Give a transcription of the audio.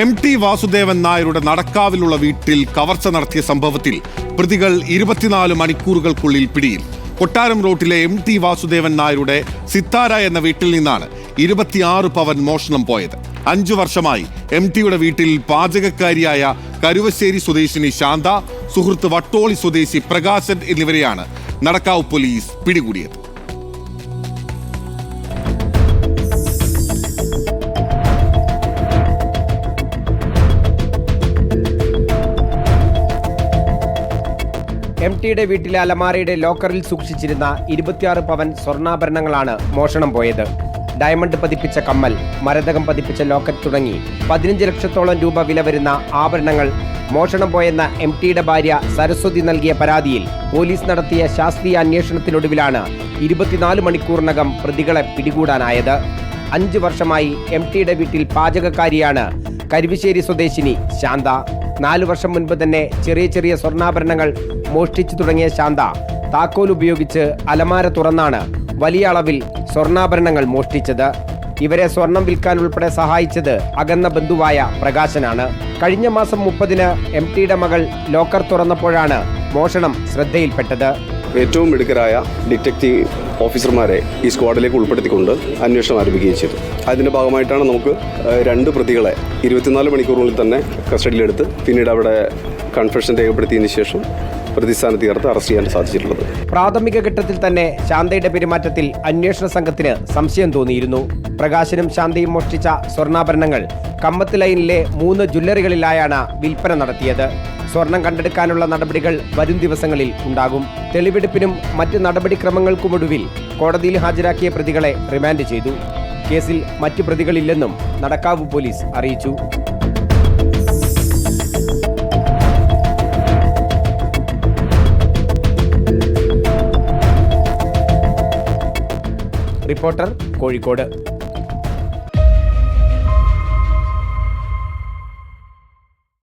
M T Vasudevan നായരുടെ നടക്കാവിലുള്ള വീട്ടിൽ കവർച്ച നടത്തിയ സംഭവത്തിൽ പ്രതികൾ ഇരുപത്തിനാല് മണിക്കൂറുകൾക്കുള്ളിൽ പിടിയിൽ. കൊട്ടാരം റോട്ടിലെ എം ടി വാസുദേവൻ നായരുടെ സിത്താര എന്ന വീട്ടിൽ നിന്നാണ് ഇരുപത്തിയാറ് പവൻ മോഷണം പോയത്. അഞ്ചു വർഷമായി എം ടിയുടെ വീട്ടിൽ പാചകക്കാരിയായ കരുവശ്ശേരി സ്വദേശിനി ശാന്ത സുഹൃത്ത് വട്ടോളി സ്വദേശി പ്രകാശൻ എന്നിവരെയാണ് നടക്കാവ് പോലീസ് പിടികൂടിയത്. എം ടിയുടെ വീട്ടിലെ അലമാരയുടെ ലോക്കറിൽ സൂക്ഷിച്ചിരുന്ന ഇരുപത്തിയാറ് പവൻ സ്വർണാഭരണങ്ങളാണ് മോഷണം പോയത്. ഡയമണ്ട് പതിപ്പിച്ച കമ്മൽ മരതകം പതിപ്പിച്ച ലോക്കറ്റ് തുടങ്ങി പതിനഞ്ച് ലക്ഷത്തോളം രൂപ വില വരുന്ന ആഭരണങ്ങൾ മോഷണം പോയെന്ന എം ടിയുടെ ഭാര്യ സരസ്വതി നൽകിയ പരാതിയിൽ പോലീസ് നടത്തിയ ശാസ്ത്രീയ അന്വേഷണത്തിനൊടുവിലാണ് ഇരുപത്തിനാല് മണിക്കൂറിനകം പ്രതികളെ പിടികൂടാനായത്. അഞ്ചു വർഷമായി എം ടിയുടെ വീട്ടിൽ പാചകക്കാരിയാണ് കരുവശ്ശേരി സ്വദേശിനി ശാന്ത. നാലു വർഷം മുൻപ് തന്നെ ചെറിയ ചെറിയ സ്വർണാഭരണങ്ങൾ മോഷ്ടിച്ചു തുടങ്ങിയ ശാന്ത താക്കോൽ ഉപയോഗിച്ച് അലമാര തുറന്നാണ് വലിയ അളവിൽ സ്വർണാഭരണങ്ങൾ മോഷ്ടിച്ചത്. ഇവരെ സ്വർണം വിൽക്കാൻ ഉൾപ്പെടെ സഹായിച്ചത് അകന്ന ബന്ധുവായ പ്രകാശനാണ്. കഴിഞ്ഞ മാസം മുപ്പതിന് എം ടിയുടെ മകൾ ലോക്കർ തുറന്നപ്പോഴാണ് മോഷണം ശ്രദ്ധയിൽപ്പെട്ടത്. ഏറ്റവും മിടുക്കരായ ഡിറ്റക്റ്റീവ് ഓഫീസർമാരെ ഈ സ്ക്വാഡിലേക്ക് ഉൾപ്പെടുത്തിക്കൊണ്ട് അന്വേഷണം ആരംഭിക്കുകയും ചെയ്തു. അതിന്റെ ഭാഗമായിട്ടാണ് നമുക്ക് രണ്ട് പ്രതികളെ ഇരുപത്തിനാല് മണിക്കൂറിനുള്ളിൽ തന്നെ കസ്റ്റഡിയിലെടുത്ത് പിന്നീട് അവിടെ കൺഫെഷൻ രേഖപ്പെടുത്തിയതിന് ശേഷം പ്രതിസ്ഥാനത്ത് ചേർത്ത് അറസ്റ്റ് ചെയ്യാൻ സാധിച്ചിട്ടുള്ളത്. പ്രാഥമിക ഘട്ടത്തിൽ തന്നെ ശാന്തയുടെ പെരുമാറ്റത്തിൽ അന്വേഷണ സംഘത്തിന് സംശയം തോന്നിയിരുന്നു. പ്രകാശനും ശാന്തയും മോഷ്ടിച്ച സ്വർണാഭരണങ്ങൾ കമ്മത്ത് ലൈനിലെ മൂന്ന് ജ്വല്ലറികളിലായാണ് വിൽപ്പന നടത്തിയത്. സ്വർണം കണ്ടെടുക്കാനുള്ള നടപടികൾ വരും ദിവസങ്ങളിൽ ഉണ്ടാകും. തെളിവെടുപ്പിനും മറ്റ് നടപടിക്രമങ്ങൾക്കുമൊടുവിൽ കോടതിയിൽ ഹാജരാക്കിയ പ്രതികളെ റിമാൻഡ് ചെയ്തു. കേസിൽ മറ്റ് പ്രതികളില്ലെന്നും നടക്കാവ് പോലീസ് അറിയിച്ചു. റിപ്പോർട്ടർ കോഴിക്കോട്.